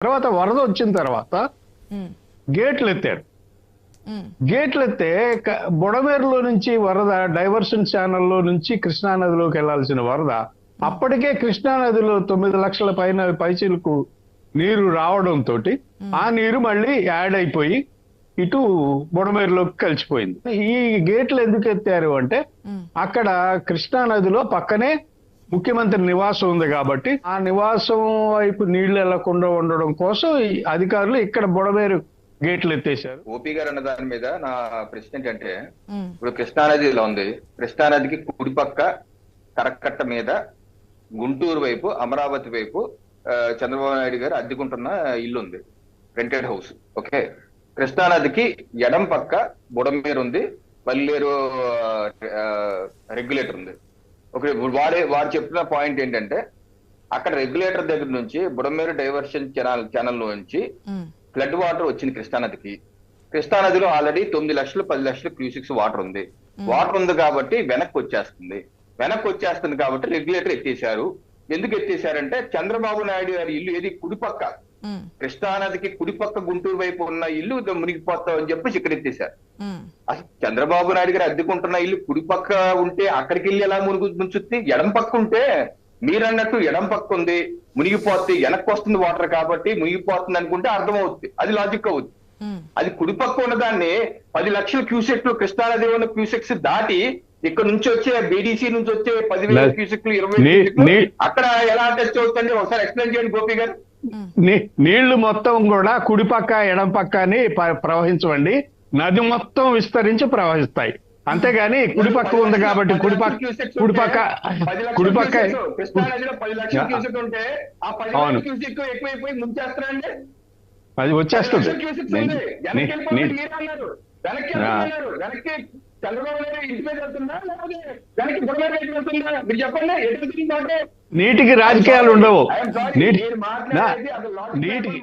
తర్వాత వరద వచ్చిన తర్వాత గేట్లు ఎత్తారు ఉమ్, గేట్లు ఎత్తే బుడమేరులో నుంచి వరద డైవర్షన్ ఛానల్లో నుంచి కృష్ణా నదిలోకి వెళ్ళాల్సిన వరద అప్పటికే కృష్ణా నదిలో తొమ్మిది లక్షల పైన పైచీలకు నీరు రావడంతో ఆ నీరు మళ్ళీ యాడ్ అయిపోయి ఇటు బుడమేరులోకి కలిసిపోయింది. ఈ గేట్లు ఎందుకు ఎత్తారు అంటే అక్కడ కృష్ణా నదిలో పక్కనే ముఖ్యమంత్రి నివాసం ఉంది కాబట్టి ఆ నివాసం వైపు నీళ్ళు వెళ్ళకుండా ఉండడం కోసం అధికారులు ఇక్కడ బుడమేరు గేట్లు ఎత్తేశారు. ఓపీ గారు అన్న దాని మీద నా ప్రశ్న ఏంటంటే ఇప్పుడు కృష్ణానది ఇలా ఉంది. కృష్ణానదికి కుడిపక్క కరక్కట్ట మీద గుంటూరు వైపు అమరావతి వైపు చంద్రబాబు నాయుడు గారు అద్దెకుంటున్న ఇల్లు ఉంది రెంటెడ్ హౌస్ ఓకే కృష్ణానదికి ఎడం పక్క బుడమేరు ఉంది పల్లేరు రెగ్యులేటర్ ఉంది ఓకే వాడే వాడు చెప్తున్న పాయింట్ ఏంటంటే అక్కడ రెగ్యులేటర్ దగ్గర నుంచి బుడమేరు డైవర్షన్ ఛానల్ ఛానల్ నుంచి ఫ్లడ్ వాటర్ వచ్చింది కృష్ణానదికి కృష్ణానదిలో ఆల్రెడీ తొమ్మిది లక్షలు పది లక్షలు క్యూసిక్స్ వాటర్ ఉంది. వాటర్ ఉంది కాబట్టి వెనక్కి వచ్చేస్తుంది. వెనక్కి వచ్చేస్తుంది కాబట్టి రెగ్యులేటర్ ఎత్తేసారు ఎందుకు ఎత్తేసారంటే చంద్రబాబు నాయుడు గారి ఇల్లు ఏది కుడిపక్క. కృష్ణానదికి కుడిపక్క గుంటూరు వైపు ఉన్న ఇల్లు మునిగిపోతాం అని చెప్పి ఇక్కడ ఎత్తేసారు అసలు చంద్రబాబు నాయుడు గారు అద్దెకుంటున్న ఇల్లు కుడిపక్క ఉంటే అక్కడికి వెళ్ళి ఎలా మునుగు ముంచుద్ది? ఎడం పక్క ఉంటే మీరన్నట్టు ఎడం పక్క ఉంది మునిగిపోతే వెనక్కి వస్తుంది వాటర్ కాబట్టి మునిగిపోతుంది అనుకుంటే అర్థమవుతుంది అది లాజిక్ అవుద్ది. అది కుడిపక్క ఉన్నదాన్ని పది లక్షల క్యూసెక్లు కృష్ణానది ఉన్న క్యూసెక్స్ దాటి ఇక్కడ నుంచి వచ్చే బీడీసీ నుంచి వచ్చే పదివేల లే- క్యూసెక్లు ఇరవై అక్కడ ఎలా టచ్ అవుతుంది? ఒకసారి ఎక్స్ప్లెయిన్ చేయండి గోపి గారు. నీళ్ళు మొత్తం కూడా కుడిపక్క ఎడం పక్క అని ప- ప్రవహించవండి. నది మొత్తం విస్తరించి ప్రవహిస్తాయి. అంతేగాని కుడిపక్క ఉంది కాబట్టి కుడిపక్క ఆ పది అవును. అది వచ్చేస్తుంది. వెనక్కి. వెనక్కి యా. వెళ్ళిపోతున్నారు. వెనక్కి చంద్రబాబు నాయుడు ఇంటి మీద వెళ్తుందా లేకపోతే వెనక్కి బుడమేరు వైపు వెళ్తుందా మీరు చెప్పండి ఎటు వెళ్తుంది మాట? నీటికి రాజకీయాలు ఉండవు. నీటి నీటికి